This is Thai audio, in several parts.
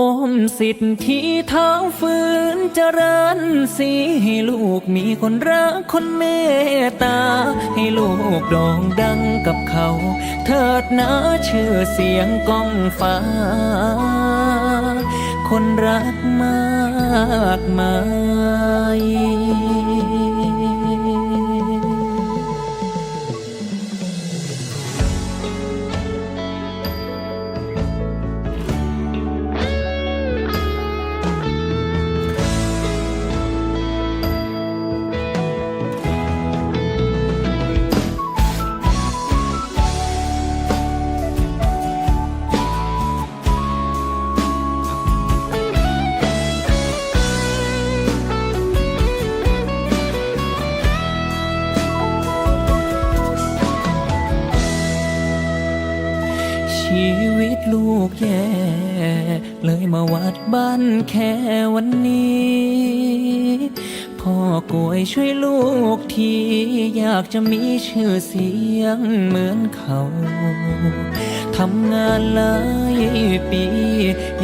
อมสิทธิเท้าฝืนเจริญสีให้ลูกมีคนรักคนเมตตา ให้ลูกโด่งดังกับเขา เถิดนะชื่อเสียงก้องฟ้า คนรักมากมาย ลูกแย่ เลยมาวัดบ้านแค่วันนี้ พ่อกวยช่วยลูกทีอยากจะมีชื่อเสียงเหมือนเขาทำงานหลายปี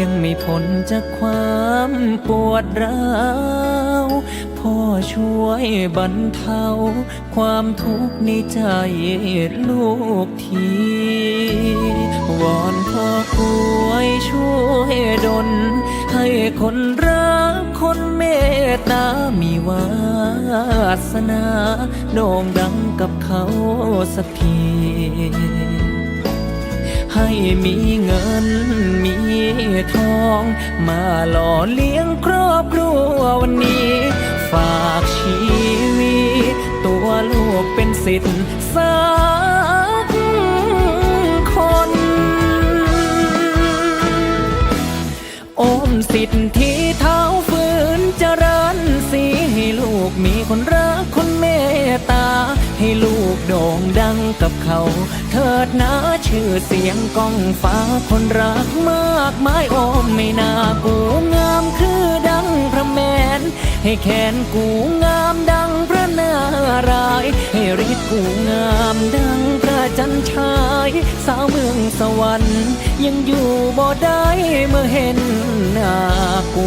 ยังไม่พ้นจากความปวดร้าว พ่อช่วยบรรเทา ความทุกข์ในใจลูกที วอนพ่อกลวยช่วยดล ให้คนรักคนเมตตา มีวาสนาโด่งดังกับเขาสักทีให้มีเงินมีทอง มาหล่อเลี้ยงครอบครัววันนี้ ฝากชีวิต ตัวลูกเป็นสิทธิ์สักคน โอมสิทธิ์ที่เท้าฝืนเจริญสีให้ลูกมีคนรักคนเมตตา ให้ลูกโด่งดังกับเขา เถิดนะชื่อเสียงก้องฟ้าคนรักมากมายโอมไม่น่ากูงาม ให้แขนกูงามดังพระนารายให้ฤทธิ์กูงามดังพระจันชาย สาวเมืองสวรรค์ยังอยู่บ่ได้เมื่อเห็นหน้ากู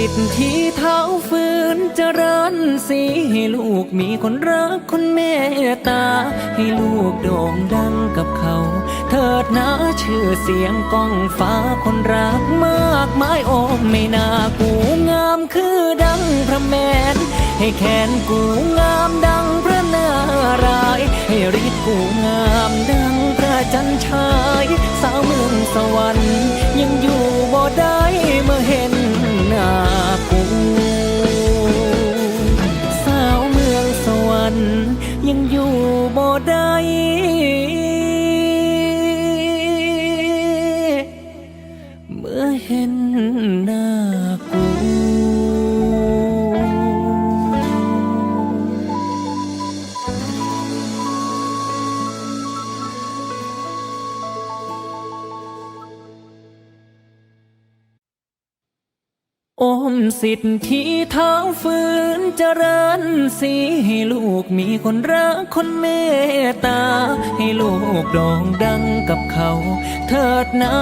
สิทธิเท้าฝืนเจริญสีให้ลูกมีคนรักคนเมตตา ให้ลูกโด่งดังกับเขา เถิดนะชื่อเสียงก้องฟ้าคนรักมากมายโอมไม่น่ากูงามคือดังพระแมน ให้แขนกูงามดังพระนารายให้ฤทธิ์กูงามดังพระจันทร์ชายสาวเมืองสวรรค์ยังอยู่บ่ได้ ยังอยู่บ่ได้ อมสิทธิเท้าฝืนเจริญสีให้ลูกมีคนรักคนเมตตา ให้ลูกโด่งดังกับเขา เถิดนะ